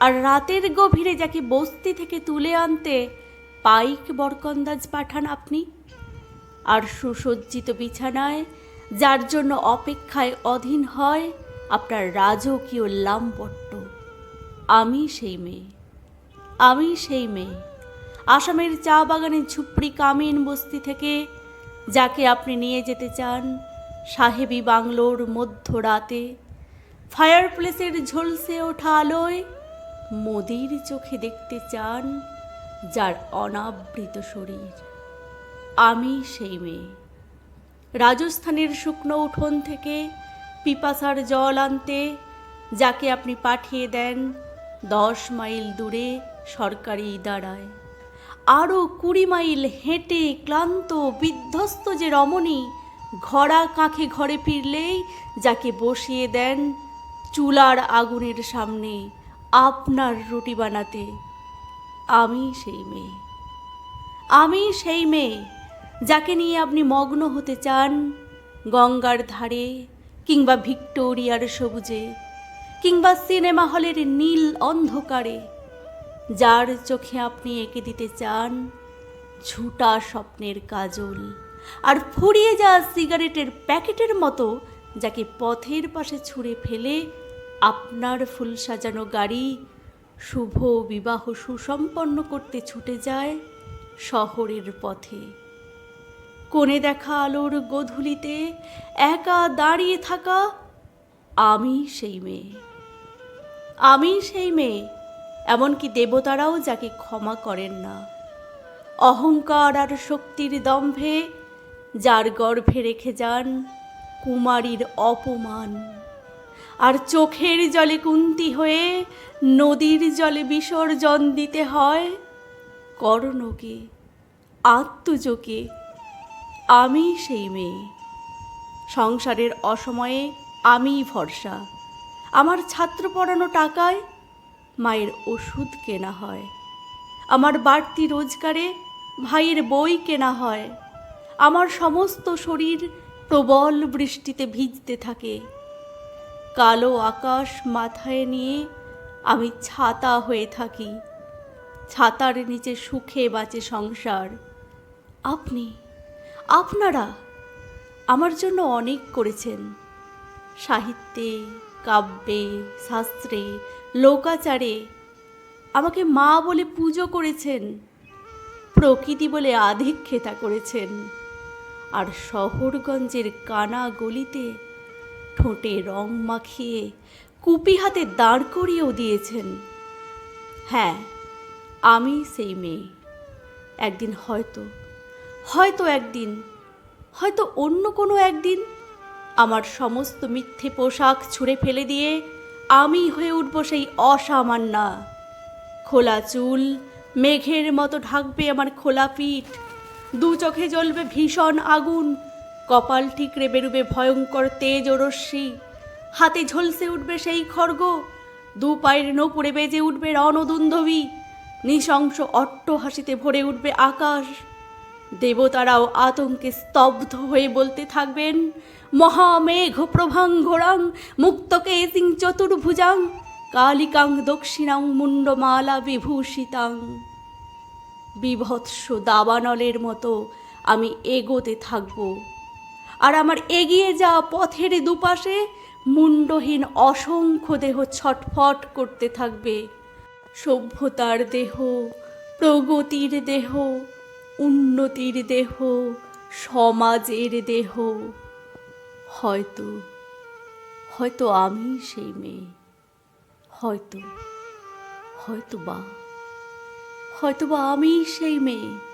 আর রাতের গভীরে যাকে বস্তি থেকে তুলে আনতে পাইক বরকন্দাজ পাঠান আপনি। আর সুসজ্জিত বিছানায়, যার জন্য অপেক্ষায় অধীন হয় আপনার রাজকীয় লাম্পট্য আমি সেই মেয়ে। আমি সেই মেয়ে। আসামের চা বাগানের ঝুপড়ি কামিন বস্তি থেকে যাকে আপনি নিয়ে যেতে চান সাহেবি বাংলোর মধ্যরাতে। ফায়ার প্লেসের ঝলসে ওঠা আলোয় মোদির চোখে দেখতে চান যার অনাবৃত শরীর। আমি সেই মেয়ে। রাজস্থানের শুকনো উঠোন থেকে পিপাসার জল আনতে যাকে আপনি পাঠিয়ে দেন দশ মাইল দূরে সরকারি দাঁড়ায়। আরও কুড়ি মাইল হেঁটে ক্লান্ত, বিধ্বস্ত যে রমণী ঘোড়া কাঁখে ঘরে ফিরলেই যাকে বসিয়ে দেন চুলার আগুনের সামনে আপনার রুটি বানাতে। আমি সেই মেয়ে। আমি সেই মেয়ে যাকে নিয়ে আপনি মগ্ন হতে চান গঙ্গার ধারে কিংবা ভিক্টোরিয়ার সবুজে কিংবা সিনেমা হলের নীল অন্ধকারে, যার চোখে আপনি এঁকে দিতে চান ঝুটা স্বপ্নের কাজল আর ফুরিয়ে যাওয়া সিগারেটের প্যাকেটের মতো যাকে পথের পাশে ছুঁড়ে ফেলে আপনার ফুল সাজানো গাড়ি শুভ বিবাহ সুসম্পন্ন করতে ছুটে যায় শহরের পথে। কোণে দেখা আলোর গোধূলিতে একা দাঁড়িয়ে থাকা আমি সেই মেয়ে। আমি সেই মেয়ে, এমনকি দেবতারাও যাকে ক্ষমা করেন না। অহংকার আর শক্তির দম্ভে যার গর্ভে রেখে যান কুমারীর অপমান। আর চোখের জলে কুন্তি হয়ে নদীর জলে বিসর্জন দিতে হয়। করণকে আত্মজকে আমি সেই মেয়ে। সংসারের অসময়ে আমি ভরসা। আমার ছাত্র পড়ানো টাকায় মায়ের ওষুধ কেনা হয়। আমার বাড়তি রোজগারে ভাইয়ের বই কেনা হয়। আমার সমস্ত শরীর প্রবল বৃষ্টিতে ভিজতে থাকে। কালো আকাশ মাথায় নিয়ে আমি ছাতা হয়ে থাকি। ছাতার নিচে সুখে বাঁচে সংসার। আপনি, আপনারা আমার জন্য অনেক করেছেন। সাহিত্যে, কাব্যে, শাস্ত্রে, লোকাচারে আমাকে মা বলে পুজো করেছেন, প্রকৃতি বলে আধিক্ষেতা করেছেন। আর শহরগঞ্জের কানা গলিতে ঠোঁটে রং মাখিয়ে কুপি হাতে দাঁড় করিয়েও দিয়েছেন। হ্যাঁ আমি সেই মেয়ে। একদিন হয়তো হয়তো একদিন, হয়তো অন্য কোনো একদিন আমার সমস্ত মিথ্যে পোশাক ছুঁড়ে ফেলে দিয়ে আমি হয়ে উঠব সেই অসামান্যা। খোলা চুল, মেঘের মতো ঢাকবে আমার খোলা পিঠ, দু চোখে জ্বলবে ভীষণ আগুন কপাল ঠিকরে বেরুবে ভয়ঙ্কর তেজ ও রশ্মি। হাতে ঝলসে উঠবে সেই খড়গ, দু পায়ের নোপড়ে বেজে উঠবে রণদুন্দবী নৃশংস অট্ট হাসিতে ভরে উঠবে আকাশ। দেবতারাও আতঙ্কে স্তব্ধ হয়ে বলতে থাকবেন, মহামেঘ প্রভাঙ্গরাং মুক্তকে সিং চতুর্ভুজাং, কালিকাং দক্ষিণাং মুন্ডমালা বিভূষিতাং। বিভৎস দাবানলের মতো আমি এগোতে থাকব। আর আমার এগিয়ে যাওয়া পথের দুপাশে মুন্ডহীন অসংখ্য দেহ ছটফট করতে থাকবে। সভ্যতার দেহ, প্রগতির দেহ, উন্নতির দেহ, সমাজের দেহ। হয়তো হয়তো আমি সেই মেয়ে। হয়তো হয়তো বা হয়তো বা আমি সেই মেয়ে।